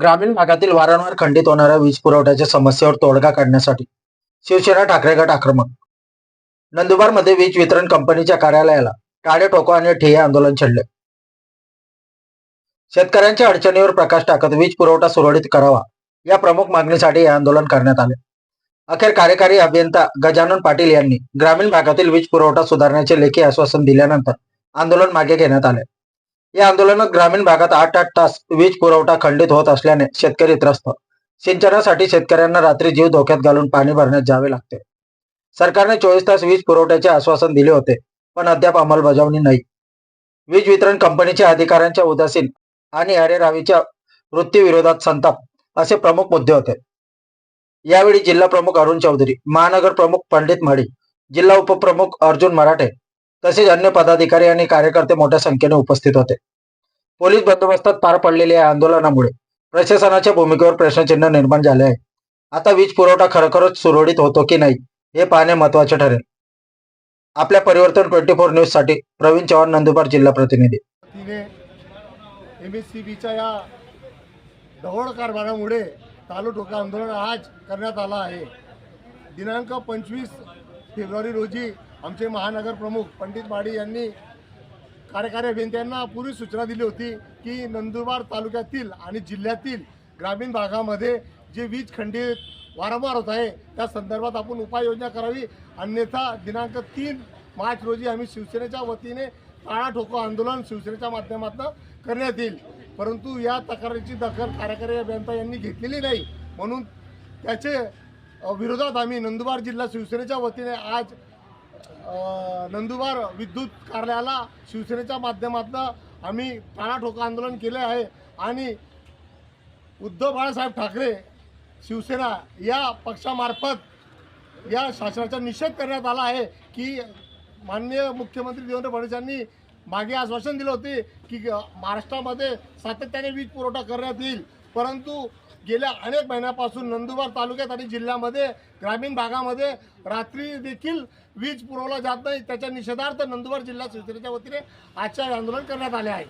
ग्रामीण भागातील वारंवार खंडित होणाऱ्या वीज पुरवठ्याच्या समस्येवर तोडगा काढण्यासाठी शिवसेना ठाकरे गट आक्रमक. नंदुरबारमध्ये वीज वितरण कंपनीच्या कार्यालयाला टाळे टोको आणि ठिय्या आंदोलन छेडले. शेतकऱ्यांच्या अडचणीवर प्रकाश टाकत वीज पुरवठा सुरळीत करावा या प्रमुख मागणीसाठी हे आंदोलन करण्यात आले. अखेर कार्यकारी अभियंता गजानन पाटील यांनी ग्रामीण भागातील वीज पुरवठा सुधारण्याचे लेखी आश्वासन दिल्यानंतर आंदोलन मागे घेण्यात आले. या आंदोलनात ग्रामीण भागात आठ आठ तास वीज पुरवठा खंडित होत असल्याने शेतकरी त्रस्त. सिंचनासाठी शेतकऱ्यांना रात्री जीव धोक्यात घालून पाणी भरण्यात जावे लागते. सरकारने चोवीस तास वीज पुरवठ्याचे आश्वासन दिले होते पण अद्याप अंमलबजावणी नाही. वीज वितरण कंपनीच्या अधिकाऱ्यांच्या उदासीन आणि अरेरावीच्या वृत्तीविरोधात संताप असे प्रमुख मुद्दे होते. यावेळी जिल्हा प्रमुख अरुण चौधरी महानगर प्रमुख पंडित माडी जिल्हा उपप्रमुख अर्जुन मराठे तसेच अन्य पदाधिकारी आणि कार्यकर्ते मोठ्या संख्येने उपस्थित होते. पोलीस बंदोबस्तात पार पडलेल्या या आंदोलनामुळे प्रशासनाच्या भूमिकेवर प्रश्नचिन्ह निर्माण झाले आहे. आता वीज पुरवठा खरोखरच सुरळीत होतो की नाही हे पाहणे महत्त्वाचे ठरेल. आपल्या परिवर्तन ट्वेंटी फोर न्यूजसाठी प्रवीण चव्हाण नंदुरबार जिल्हा प्रतिनिधी. या ढवळ कारभारामुळे तालुटोका आंदोलन आज करण्यात आला आहे. दिनांक पंचवीस फेब्रुवारी रोजी आमचे महानगर प्रमुख पंडित बाडी यांनी कार्यकारी अभियंत्यांना पूर्वी सूचना दिली होती की नंदुरबार तालुक्यातील आणि जिल्ह्यातील ग्रामीण भागामध्ये जे वीज खंडित वारंवार होत आहे त्या संदर्भात आपण उपाययोजना करावी. अन्यथा दिनांक तीन मार्च रोजी आम्ही शिवसेनेच्या वतीने काळा ठोको आंदोलन शिवसेनेच्या माध्यमातून करण्यात येईल. परंतु या तक्रारीची दखल कार्यकारी अभियंता यांनी घेतलेली नाही. म्हणून त्याचे विरोधात आम्ही नंदुरबार जिल्हा शिवसेनेच्या वतीने आज नंदुरबार विद्युत कार्यालयाला शिवसेनेच्या माध्यमातून आम्ही प्राणाठोका आंदोलन केले आहे. आणि उद्धव बाळासाहेब ठाकरे शिवसेना या पक्षामार्फत या शासनाचा निषेध करण्यात आला आहे की माननीय मुख्यमंत्री देवेंद्र फडणवीस यांनी मागे आश्वासन दिलं होते की महाराष्ट्रामध्ये सातत्याने वीज पुरवठा करण्यात येईल. परंतु गेल्या अनेक महिन्यापासून नंदुरबार तालुक्यात आणि जिल्ह्यामध्ये ग्रामीण भागामध्ये रात्री देखील वीज पुरवला जात नाही. त्याच्या निषेधार्थ नंदुरबार जिल्हा संस्थेच्या वतीने आजच्या आंदोलन करण्यात आले आहे.